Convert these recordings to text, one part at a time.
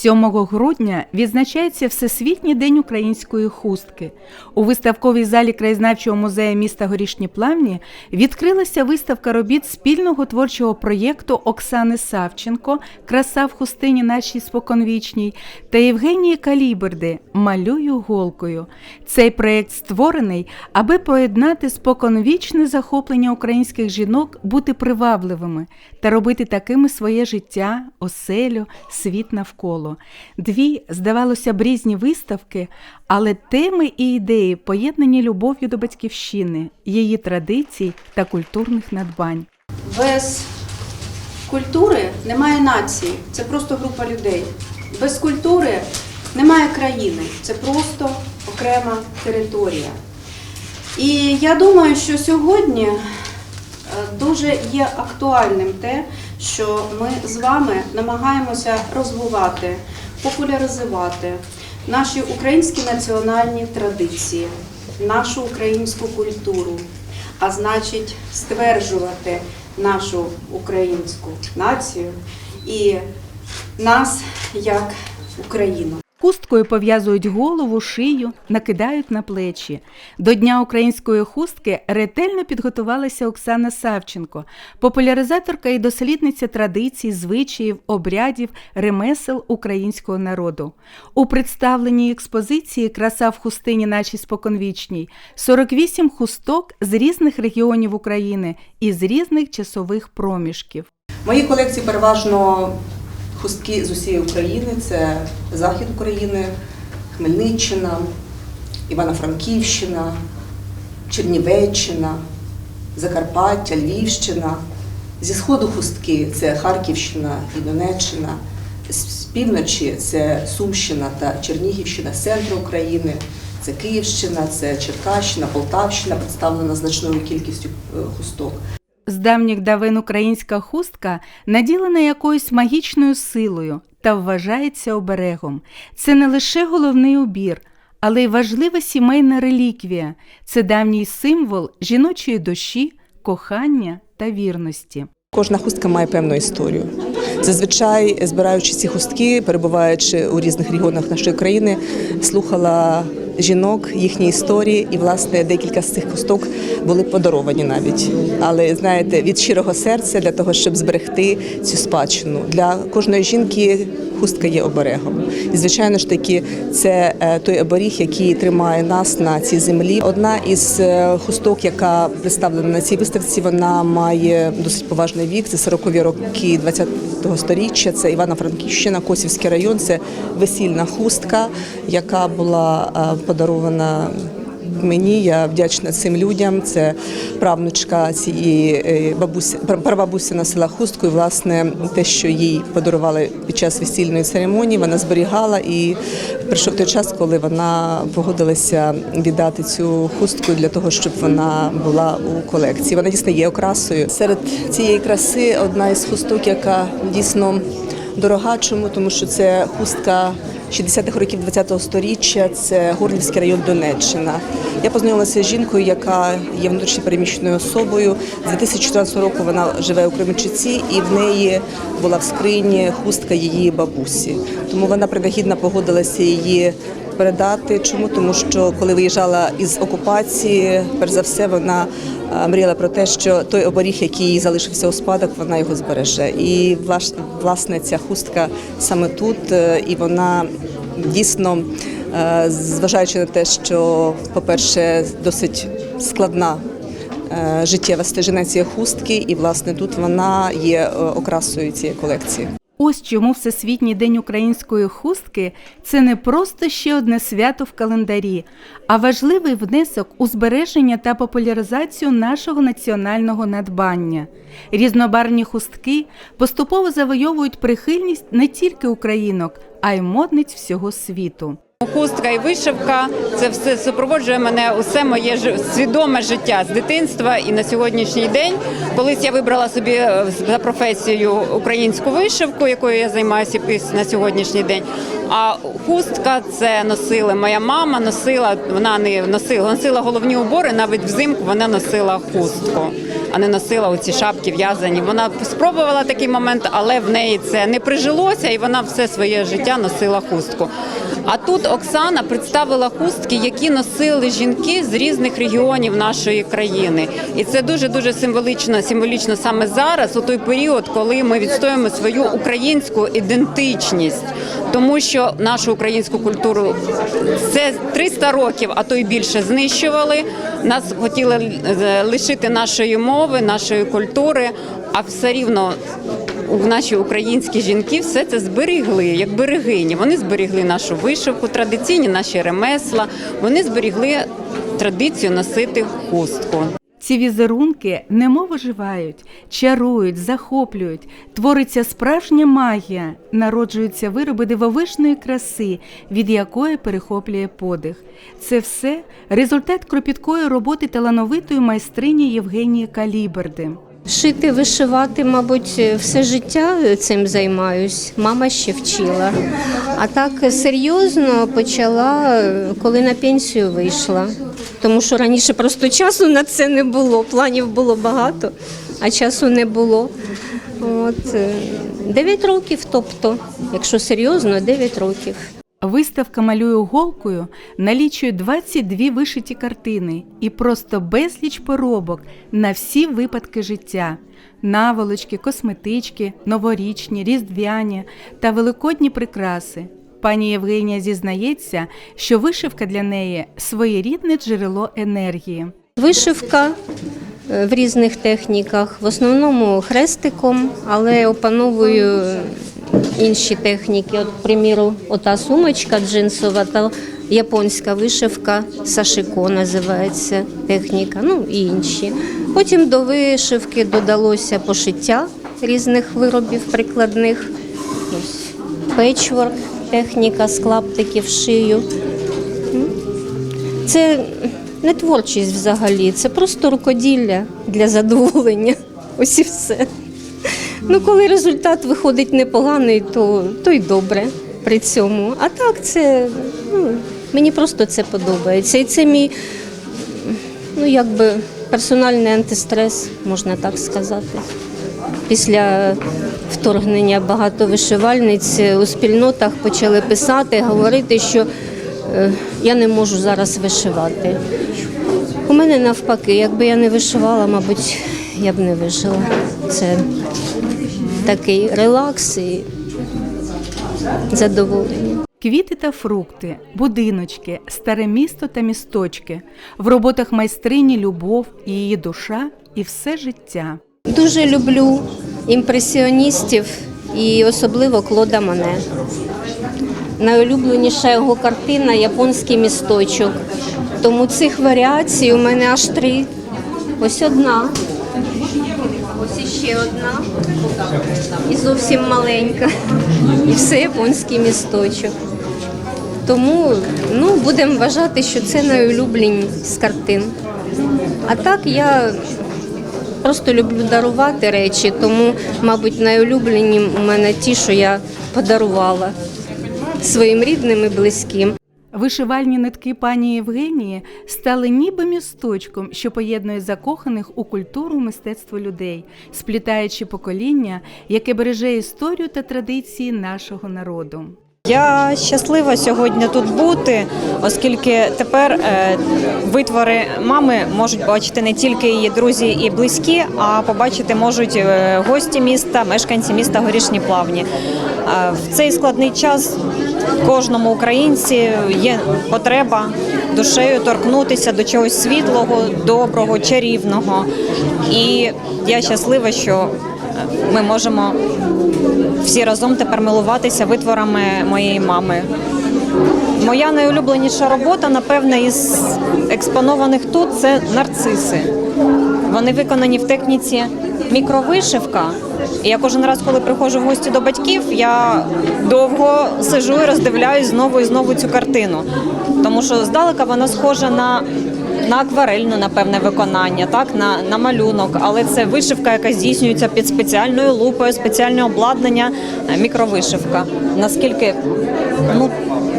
7 грудня відзначається Всесвітній день української хустки. У виставковій залі краєзнавчого музею міста Горішні Плавні відкрилася виставка робіт спільного творчого проєкту Оксани Савченко Краса в хустині нашій споконвічній та Євгенії Каліберди Малюю голкою. Цей проєкт створений, аби поєднати споконвічне захоплення українських жінок бути привабливими та робити такими своє життя, оселю, світ навколо. Дві, здавалося б, різні виставки, але теми і ідеї поєднані любов'ю до батьківщини, її традицій та культурних надбань. Без культури немає нації, це просто група людей. Без культури немає країни, це просто окрема територія. І я думаю, що сьогодні е, дуже є актуальним те, що ми з вами намагаємося розвивати, популяризувати наші українські національні традиції, нашу українську культуру, а значить, стверджувати нашу українську націю і нас як Україну. Хусткою пов'язують голову, шию, накидають на плечі. До Дня української хустки ретельно підготувалася Оксана Савченко, популяризаторка і дослідниця традицій, звичаїв, обрядів, ремесел українського народу. У представленій експозиції Краса в хустині нашій споконвічній 48 хусток з різних регіонів України і з різних часових проміжків. В моїй колекції переважно хустки з усієї України. Це Захід України, Хмельниччина, Івано-Франківщина, Чернівеччина, Закарпаття, Львівщина. Зі сходу хустки це Харківщина і Донеччина. З півночі це Сумщина та Чернігівщина, з України. Це Київщина, це Черкащина, Полтавщина, представлена значною кількістю е, хусток. З давніх давин українська хустка наділена якоюсь магічною силою та вважається оберегом. Це не лише головний убір, але й важлива сімейна реліквія. Це давній символ жіночої душі, кохання та вірності. Кожна хустка має певну історію. Зазвичай, збираючи ці хустки, перебуваючи у різних регіонах нашої країни, слухала жінок, їхні історії, і власне декілька з цих кусток були подаровані навіть. Але знаєте, від щирого серця для того, щоб зберегти цю спадщину. Для кожної жінки хустка є оберегом. І звичайно ж таки, це е, той оберіг, який тримає нас на цій землі. Одна із е, хусток, яка представлена на цій виставці, вона має досить поважний вік. Це 40-ві роки 20-го сторіччя. Це Івано-Франківщина, Косівський район. Це весільна хустка, яка була е, подарована. Мені я вдячна цим людям. Це правнучка цієї е, бабусі, прабабусі носила хустку. І власне те, що їй подарували під час весільної церемонії, вона зберігала. І прийшов той час, коли вона погодилася віддати цю хустку для того, щоб вона була у колекції. Вона дійсно є окрасою. Серед цієї краси одна із хусток, яка дійсно дорога. Чому тому, що це хустка. 60-х років 20-го сторіччя це Горлівський район Донеччина. Я познайомилася з жінкою, яка є внутрішньо переміщеною особою. З 2014 року вона живе у Кременчуці, і в неї була в скрині хустка її бабусі. Тому вона принагідно погодилася її передати. Чому? Тому що коли виїжджала із окупації, перш за все, вона е, мріяла про те, що той оберіг, який залишився у спадок, вона його збереже. І власне ця хустка саме тут, е, і вона дійсно, е, зважаючи на те, що, по-перше, досить складна. Життєва стежина цієї хустки, і власне тут вона є окрасою цієї колекції. Ось чому Всесвітній день української хустки це не просто ще одне свято в календарі, а важливий внесок у збереження та популяризацію нашого національного надбання. Різнобарвні хустки поступово завойовують прихильність не тільки українок, а й модниць всього світу. Хустка і вишивка це все супроводжує мене усе моє свідоме життя з дитинства і на сьогоднішній день. Колись я вибрала собі е, за професію українську вишивку, якою я займаюся на сьогоднішній день. А хустка це носила моя мама, носила вона не носила, носила головні убори. Навіть взимку вона носила хустку, а не носила оці шапки в'язані. Вона спробувала такий момент, але в неї це не прижилося, і вона все своє життя носила хустку. А тут Оксана представила хустки, які носили жінки з різних регіонів нашої країни, і це дуже дуже символічно, символічно саме зараз, у той період, коли ми відстоюємо свою українську ідентичність, тому що нашу українську культуру це 300 років, а то й більше знищували. Нас хотіли е, лишити нашої мови, нашої культури, а все рівно наші українські жінки все це зберігли як берегині. Вони зберігли нашу вишивку, традиційні наші ремесла. Вони зберігли традицію носити хустку. Ці візерунки немов оживають, чарують, захоплюють, твориться справжня магія, народжуються вироби дивовижної краси, від якої перехоплює подих. Це все результат кропіткої роботи талановитої майстрині Євгенії Каліберди. Шити, вишивати, мабуть, все життя цим займаюсь. Мама ще вчила. А так серйозно почала, коли на пенсію вийшла. Тому що раніше просто часу на це не було. Планів було багато, а часу не було. От е, 9 років, тобто, якщо серйозно, 9 років. Виставка малюю голкою налічує 22 вишиті картини і просто безліч поробок на всі випадки життя: наволочки, косметички, новорічні, різдвяні та великодні прикраси. Пані Євгенія зізнається, що вишивка для неї своєрідне джерело енергії. Вишивка е, в різних техніках, в основному хрестиком, але опановую інші техніки. От, приміру, ота сумочка джинсова та японська вишивка сашико називається техніка, ну і інші. Потім до вишивки додалося пошиття різних виробів прикладних. Печворк, техніка з клаптиків шию. Це не творчість взагалі, це просто рукоділля для задоволення. Ось і все. Ну, коли результат виходить непоганий, то, то й добре при цьому. А так, це ну, мені просто це подобається. І це мій ну, якби персональний антистрес, можна так сказати. Після вторгнення багато вишивальниць у спільнотах почали писати, говорити, що е, я не можу зараз вишивати. У мене навпаки, якби я не вишивала, мабуть, я б не вижила. Це такий релакс і задоволення. Квіти та фрукти, будиночки, старе місто та місточки. В роботах майстрині любов, її душа і все життя. Дуже люблю імпресіоністів і особливо Клода Мане. Найулюбленіша його картина японський місточок. Тому цих варіацій у мене аж три. Ось одна. Ось іще одна. І зовсім маленька. І все японський місточок. Тому ну, будемо вважати, що це найулюблені з картин. А так я Просто люблю дарувати речі, тому, мабуть, найулюблені у мене ті, що я подарувала своїм рідним і близьким. Вишивальні нитки пані Євгенії стали ніби місточком, що поєднує закоханих у культуру мистецтво людей, сплітаючи покоління, яке береже історію та традиції нашого народу. Я щаслива сьогодні тут бути, оскільки тепер е, витвори мами можуть бачити не тільки її друзі і близькі, а побачити можуть е, гості міста, мешканці міста Горішні Плавні. Е, в цей складний час кожному українці є потреба душею торкнутися до чогось світлого, доброго, чарівного. І я щаслива, що ми можемо всі разом тепер милуватися витворами моєї мами. Моя найулюбленіша робота, напевне, із експонованих тут це нарциси. Вони виконані в техніці мікровишивка. І я кожен раз, коли приходжу в гості до батьків, я довго сижу і роздивляюсь знову і знову цю картину. Тому що здалека вона схожа на, на акварельну, напевне, виконання, так, на, на малюнок, але це вишивка, яка здійснюється під спеціальною лупою, спеціальне обладнання, мікровишивка. Наскільки ну,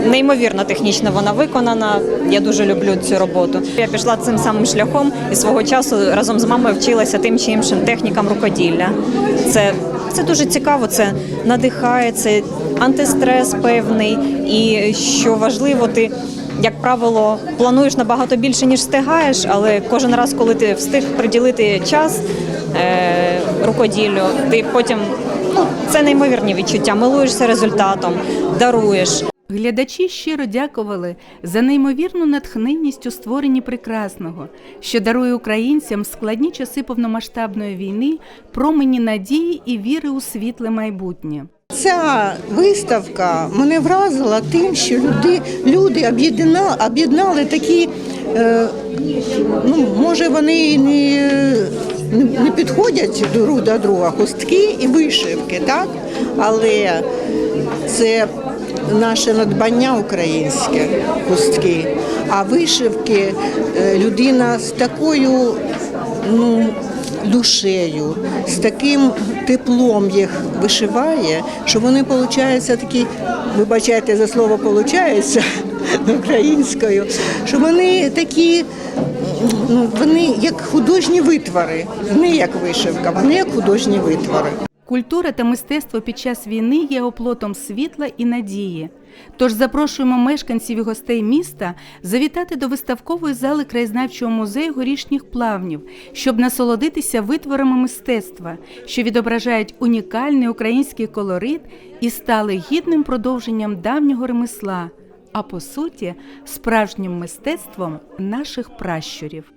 неймовірно технічно вона виконана. Я дуже люблю цю роботу. Я пішла цим самим шляхом і свого часу разом з мамою вчилася тим чи іншим технікам рукоділля. Це, це дуже цікаво, це надихає, це антистрес певний. І що важливо, ти. Як правило, плануєш набагато більше, ніж встигаєш, але кожен раз, коли ти встиг приділити час е, рукоділлю, ти потім ну, це неймовірні відчуття. Милуєшся результатом, даруєш. Глядачі щиро дякували за неймовірну натхненність у створенні прекрасного, що дарує українцям складні часи повномасштабної війни промені надії і віри у світле майбутнє. Ця виставка мене вразила тим, що люди, люди об'єднали, об'єднали такі, е, ну, може, вони не, не, підходять друг до друга, хустки і вишивки, так? але це наше надбання українське хустки. А вишивки е, людина з такою ну, душею, з таким теплом їх вишиває, що вони получаються такі, вибачайте за слово получається українською, що вони такі, ну, вони як художні витвори, не як вишивка, вони як художні витвори. Культура та мистецтво під час війни є оплотом світла і надії. Тож запрошуємо мешканців і гостей міста завітати до виставкової зали краєзнавчого музею горішніх плавнів, щоб насолодитися витворами мистецтва, що відображають унікальний український колорит і стали гідним продовженням давнього ремесла, а по суті, справжнім мистецтвом наших пращурів.